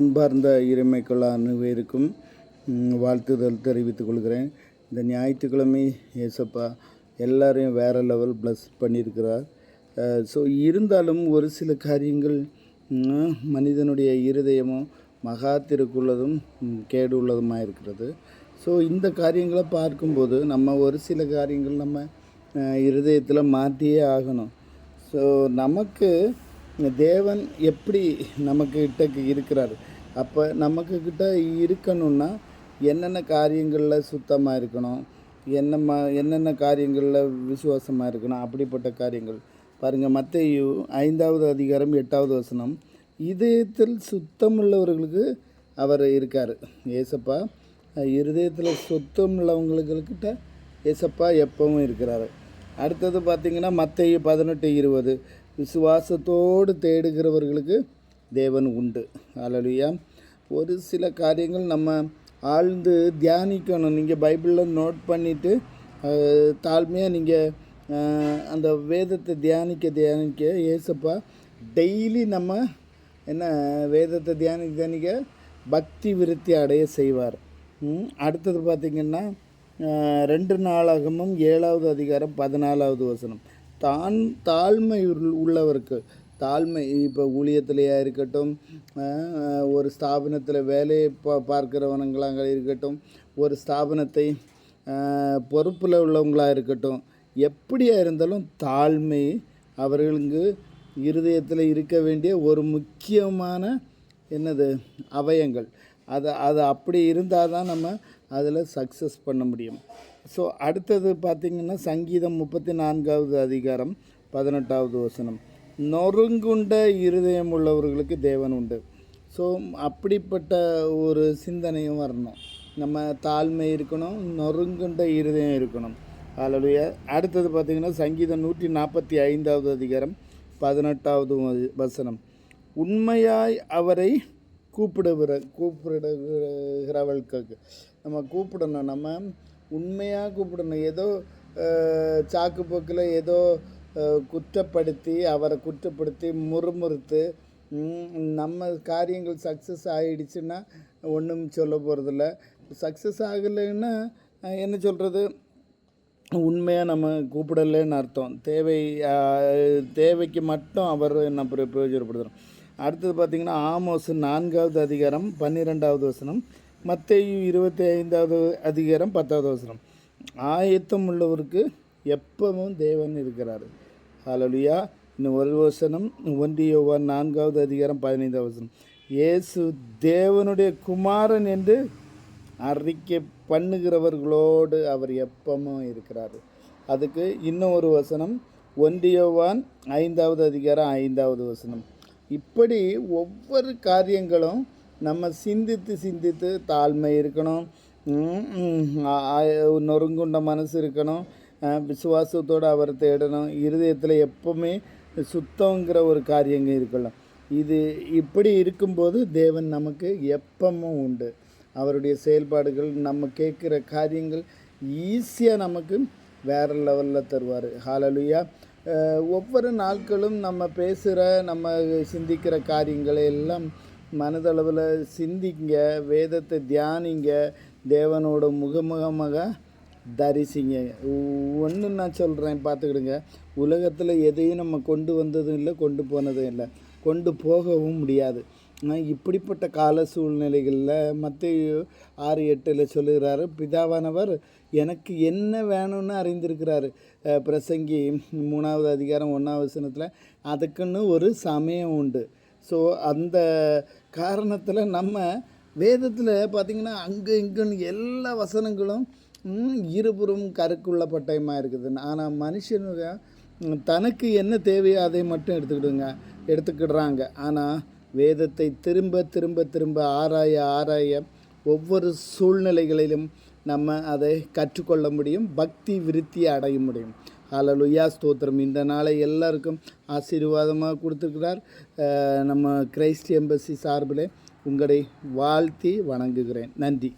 அன்பார்ந்த இறைமைக்குள்ள அனைவருக்கும் வாழ்த்துதல் தெரிவித்துக் கொள்கிறேன். இந்த ஞாயிற்றுக்கிழமை ஏசப்பா எல்லாரையும் வேறு லெவல் ப்ளஸ் பண்ணியிருக்கிறார். ஸோ இருந்தாலும் ஒரு சில காரியங்கள் மனிதனுடைய இருதயமும் மகா திருக்குள்ளதும் கேடு உள்ளதுமாக இருக்கிறது. ஸோ இந்த காரியங்களை பார்க்கும்போது நம்ம ஒரு சில காரியங்கள் நம்ம இருதயத்தில் மாற்றியே ஆகணும். ஸோ நமக்கு தேவன் எப்படி நமக்கு கிட்ட இருக்கிறார்? அப்போ நமக்கு கிட்ட இருக்கணும்னா என்னென்ன காரியங்களில் சுத்தமாக இருக்கணும்? என்ன என்னென்ன காரியங்களில் விசுவாசமாக இருக்கணும்? அப்படிப்பட்ட காரியங்கள். பாருங்கள் மத்தையு ஐந்தாவது அதிகாரம் எட்டாவது வசனம். இதயத்தில் சுத்தமுள்ளவர்களுக்கு அவர் இருக்கார். ஏசப்பா இருதயத்தில் சுத்தம் உள்ளவங்களுக்கிட்ட ஏசப்பா எப்பவும் இருக்கிறார். அடுத்தது பார்த்தீங்கன்னா மற்ற பதினெட்டு இருபது. விசுவாசத்தோடு தேடுகிறவர்களுக்கு தேவன் உண்டு. அலலுயா ஒரு சில காரியங்கள் நம்ம ஆழ்ந்து தியானிக்கணும். நீங்கள் பைபிளில் நோட் பண்ணிவிட்டு தாழ்மையாக நீங்கள் அந்த வேதத்தை தியானிக்க தியானிக்க ஏசப்பா டெய்லி நம்ம என்ன வேதத்தை தியானிக்க தியானிக்க பக்தி விருத்தி அடைய செய்வார். அடுத்தது பார்த்திங்கன்னா ரெண்டு நாளாகமும் ஏழாவது அதிகாரம் பதினாலாவது வசனம். தான் தாழ்மை உள்- உள்ளவருக்கு. தாழ்மை இப்போ ஊழியத்திலேயா இருக்கட்டும் ஒரு ஸ்தாபனத்தில் வேலையை பா பார்க்கிறவனுங்களாக இருக்கட்டும் ஒரு ஸ்தாபனத்தை பொறுப்பில் உள்ளவங்களாக இருக்கட்டும் எப்படியாக இருந்தாலும் தாழ்மை அவர்களுக்கு இருதயத்தில் இருக்க வேண்டிய ஒரு முக்கியமான என்னது? அவயங்கள். அது அது அப்படி இருந்தால் தான் நம்ம அதில் சக்ஸஸ் பண்ண முடியும். ஸோ அடுத்தது பார்த்திங்கன்னா சங்கீதம் முப்பத்தி நான்காவது அதிகாரம் பதினெட்டாவது வசனம். நொறுங்குண்ட இருதயம் உள்ளவர்களுக்கு தேவன் உண்டு. ஸோ அப்படிப்பட்ட ஒரு சிந்தனையும் வரணும். நம்ம தாழ்மை இருக்கணும் நொறுங்குண்ட இருதயம் இருக்கணும். அதனுடைய அடுத்தது பார்த்திங்கன்னா சங்கீதம் நூற்றி நாற்பத்தி ஐந்தாவது அதிகாரம் பதினெட்டாவது வ- வசனம். உண்மையாய் அவரை கூப்பிடுகிற கூப்பிடுகிறவர்களுக்கு நம்ம கூப்பிடணும். நம்ம உண்மையாக கூப்பிடணும். ஏதோ சாக்கு போக்கில் ஏதோ குற்றப்படுத்தி அவரை குற்றப்படுத்தி முறுமுறுத்து நம்ம காரியங்கள் சக்ஸஸ் ஆகிடுச்சுன்னா ஒன்றும் சொல்ல போகிறதில்ல சக்ஸஸ் ஆகலைன்னா என்ன சொல்கிறது உண்மையாக நம்ம கூப்பிடலைன்னு அர்த்தம். தேவை தேவைக்கு மட்டும் அவர் என்ன பிரயோஜனப்படுத்துகிறோம் அடுத்தது பார்த்திங்கன்னா ஆமோஸ் நான்காவது அதிகாரம் பன்னிரெண்டாவது வசனம் மத்தேயு இருபத்தி ஐந்தாவது அதிகாரம் பத்தாவது வசனம். ஆயத்தம் உள்ளவருக்கு எப்பவும் தேவன் இருக்கிறார். ஹalleluya. இன்னும் ஒரு வசனம் ஒன்றியோவான் நான்காவது அதிகாரம் பதினைந்தாவது வசனம். இயேசு தேவனுடைய குமாரன் என்று அறிக்கை பண்ணுகிறவர்களோடு அவர் எப்பவும் இருக்கிறார். அதுக்கு இன்னும் ஒரு வசனம் ஒன்றியவான் ஐந்தாவது அதிகாரம் ஐந்தாவது வசனம். இப்படி ஒவ்வொரு காரியங்களும் நம்ம சிந்தித்து சிந்தித்து தாழ்மை இருக்கணும். நொறுங்குண்ட மனசு இருக்கணும். விசுவாசத்தோடு அவர் தேடணும். இருதயத்தில் எப்பவுமே சுத்தங்கிற ஒரு காரியங்கள் இருக்கலாம். இது இப்படி இருக்கும்போது தேவன் நமக்கு எப்பவும் உண்டு. அவருடைய செயல்பாடுகள் நம்ம கேட்குற காரியங்கள் ஈஸியாக நமக்கு வேறு லெவலில் தருவார். ஹாலலுயா ஒவ்வொரு நாட்களும் நம்ம பேசுகிற நம்ம சிந்திக்கிற காரியங்களை எல்லாம் மனதளவில் சிந்திங்க வேதத்தை தியானிங்க தேவனோட முகமுகமாக தரிசிங்க. ஒன்று நான் சொல்கிறேன் பார்த்துக்கிடுங்க. உலகத்தில் எதையும் நம்ம கொண்டு வந்ததும் இல்லை கொண்டு போனதும் இல்லை. கொண்டு போகவும் முடியாது. இப்படிப்பட்ட கால சூழ்நிலைகளில் மற்ற ஆறு எட்டில் சொல்லுகிறாரு பிதாவானவர் எனக்கு என்ன வேணும்னு அறிந்திருக்கிறாரு. பிரசங்கி மூணாவது அதிகாரம் ஒன்றாவது வசனத்தில் அதுக்குன்னு ஒரு சமயம் உண்டு. ஸோ அந்த காரணத்தில் நம்ம வேதத்தில் பார்த்திங்கன்னா அங்கே இங்குன்னு எல்லா வசனங்களும் இருபுறம் கருக்குள்ள பட்டயமாக இருக்குது. ஆனால் மனுஷனுங்க தனக்கு என்ன தேவையோ அதை மட்டும் எடுத்துக்கிடுங்க எடுத்துக்கிடுறாங்க. ஆனால் வேதத்தை திரும்ப திரும்ப திரும்ப ஆராய ஆராய ஒவ்வொரு சூழ்நிலைகளிலும் நம்ம அதை கற்றுக்கொள்ள முடியும் பக்தி விருத்தி அடைய முடியும். ஹalleluya ஸ்தோத்திரம். இந்த நாளை எல்லாருக்கும் ஆசீர்வாதமாக கொடுத்துருக்கிறார். நம்ம கிரைஸ்ட் எம்பசி சார்பில் உங்களை வாழ்த்தி வணங்குகிறேன். நன்றி.